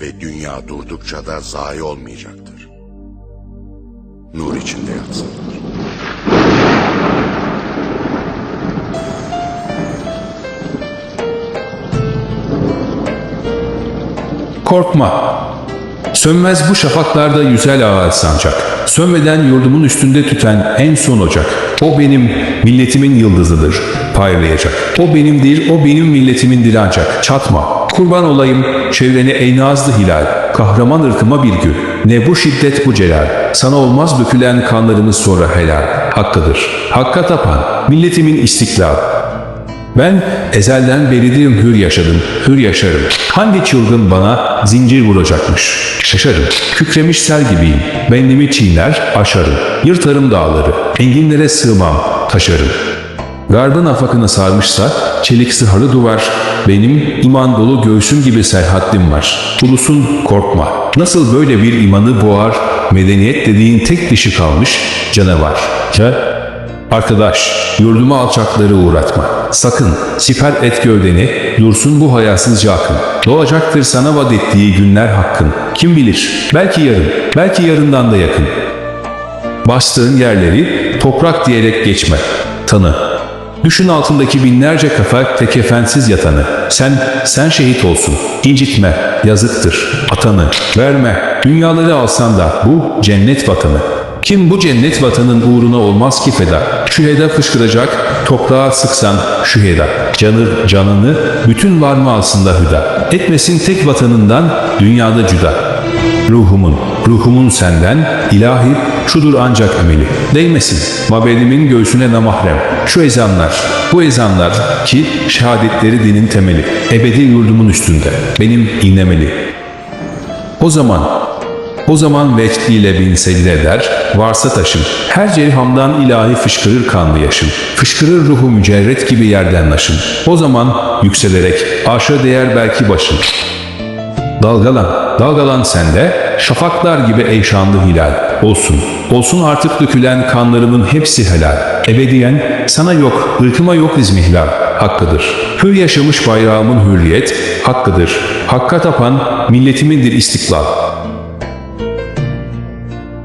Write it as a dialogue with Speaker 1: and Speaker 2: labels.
Speaker 1: ve dünya durdukça da zayi olmayacaktır. Nur içinde yatsınlar.
Speaker 2: Korkma. Sönmez bu şafaklarda yüzel ağaç sancak. Sönmeden yurdumun üstünde tüten en son ocak. O benim milletimin yıldızıdır, parlayacak. O benimdir, o benim milletimindir ancak. Çatma. Kurban olayım çevrene ey nazlı hilal. Kahraman ırkıma bir gül. Ne bu şiddet bu celal. Sana olmaz dökülen kanlarımız sonra helal. Hakkıdır. Hakka tapan. Milletimin istiklal. Ben ezelden beridir hür yaşadım, hür yaşarım. Hangi çılgın bana zincir vuracakmış? Şaşarım, kükremiş sel gibiyim. Benliğimi çiğner, aşarım. Yırtarım dağları, enginlere sığmam, taşarım. Garbın afakını sarmışsa, çelik sıharı duvar, benim iman dolu göğsüm gibi serhatlim var. Ulusun korkma. Nasıl böyle bir imanı boğar, medeniyet dediğin tek dişi kalmış canavar. He? Arkadaş, yurduma alçakları uğratma. Sakın, siper et gövdeni, dursun bu hayasızca akın. Doğacaktır sana vaat ettiği günler hakkın. Kim bilir, belki yarın, belki yarından da yakın. Bastığın yerleri toprak diyerek geçme. Tanı. Düşün altındaki binlerce kafa tekefensiz yatanı. Sen, sen şehit olsun. İncitme, yazıktır. Atanı, verme. Dünyaları alsan da bu cennet vatanı. Kim bu cennet vatanın uğruna olmaz ki feda. Şüheda fışkıracak, toprağa sıksan şüheda. Canır canını, bütün var mı alsın da hüda. Etmesin tek vatanından, dünyada cüda. Ruhumun, ruhumun senden, ilahi, şudur ancak emeli. Değmesin, mabedimin göğsüne namahrem. Şu ezanlar, bu ezanlar ki şehadetleri dinin temeli. Ebedi yurdumun üstünde, benim inlemeli. O zaman o zaman vecdiyle bin secde eder, varsa taşın. Her cerhamdan ilahi fışkırır kanlı yaşın. Fışkırır ruhu mücerret gibi yerden naşın. O zaman yükselerek aşağı değer belki başın. Dalgalan, dalgalan sende, şafaklar gibi ey hilal. Olsun, olsun artık dökülen kanlarımın hepsi helal. Ebediyen sana yok, ırkıma yok izmihlal. Hakkıdır. Hür yaşamış bayrağımın hürriyet, hakkıdır. Hakka tapan milletimindir istiklal.